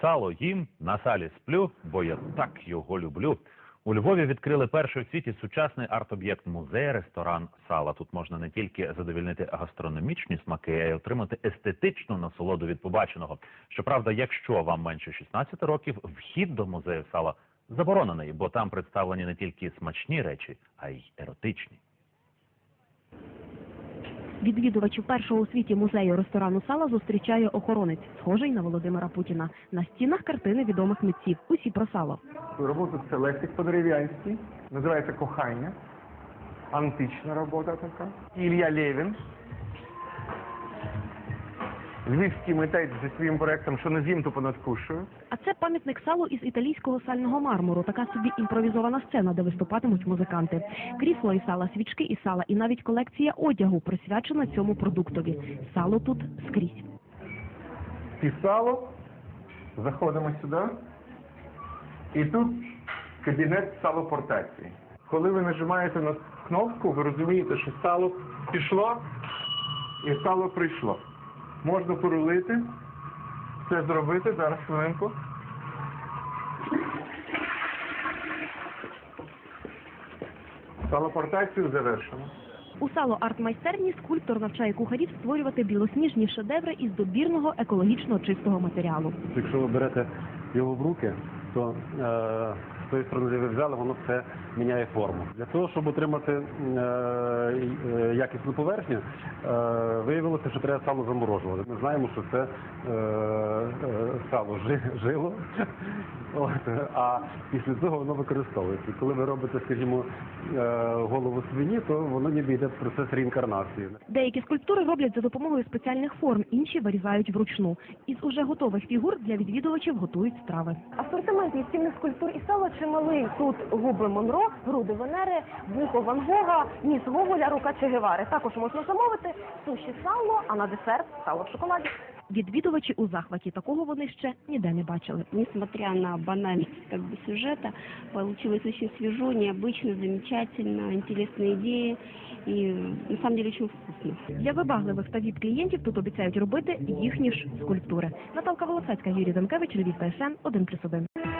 Сало їм, на салі сплю, бо я так його люблю. У Львові відкрили перший у світі сучасний арт-об'єкт музей, ресторан сала. Тут можна не тільки задовільнити гастрономічні смаки, а й отримати естетичну насолоду від побаченого. Щоправда, якщо вам менше 16 років, вхід до музею сала заборонений, бо там представлені не тільки смачні речі, а й еротичні. Відвідувачів першого у світі музею ресторану сала зустрічає охоронець, схожий на Володимира Путіна. На стінах картини відомих митців. Усі про сало. Робота це лексик по дерев'янській, називається Кохання. Антична робота така. Ілля Лєвін. Львівський митець зі своїм проектом «Що не з'їм, то понад понадкушую». А це пам'ятник салу із італійського сального мармуру. Така собі імпровізована сцена, де виступатимуть музиканти. Крісло і сала, свічки і сала, і навіть колекція одягу присвячена цьому продуктові. Сало тут скрізь. Пісало. Заходимо сюди. І тут кабінет салопортації. Коли ви нажимаєте на кнопку, ви розумієте, що сало пішло і сало прийшло. Можна порулити, це зробити. Зараз хвилинку. Салопортацію завершено. У сало арт-майстерні скульптор навчає кухарів створювати білосніжні шедеври із добірного екологічно чистого матеріалу. Якщо ви берете його в руки, то е, з тої сторони, ви взяли, воно все міняє форму. Для того, щоб отримати е, е, якісну поверхню, е, виявилося, що треба сало заморожувати. Ми знаємо, що це сало жило, а після цього воно використовується. Коли ви робите, скажімо, голову свині, то воно ніби йде в процес реінкарнації. Деякі скульптури роблять за допомогою спеціальних форм, інші вирізають вручну. Із уже готових фігур для відвідувачів готують страви. Асортимент істинних скульптур і сала чималий. Тут губи Монро, груди Венери, вухо Ван Гога, ніс Гоголя, рука Че Гевари. Також можна замовити суші сало, а на десерт сало в шоколаді. Відвідувачі у захваті такого вони ще ніде не бачили. несмотря на банальность как бы сюжета, получилось очень свежо, необычно, замечательно, интересные идеи и на самом деле очень вкусно. Для вибагливих та віп клієнтів тут обіцяють робити їхні ж скульптури. Наталка Волосацька, Юрій Данкевич, Львів ТСН, 1+,1.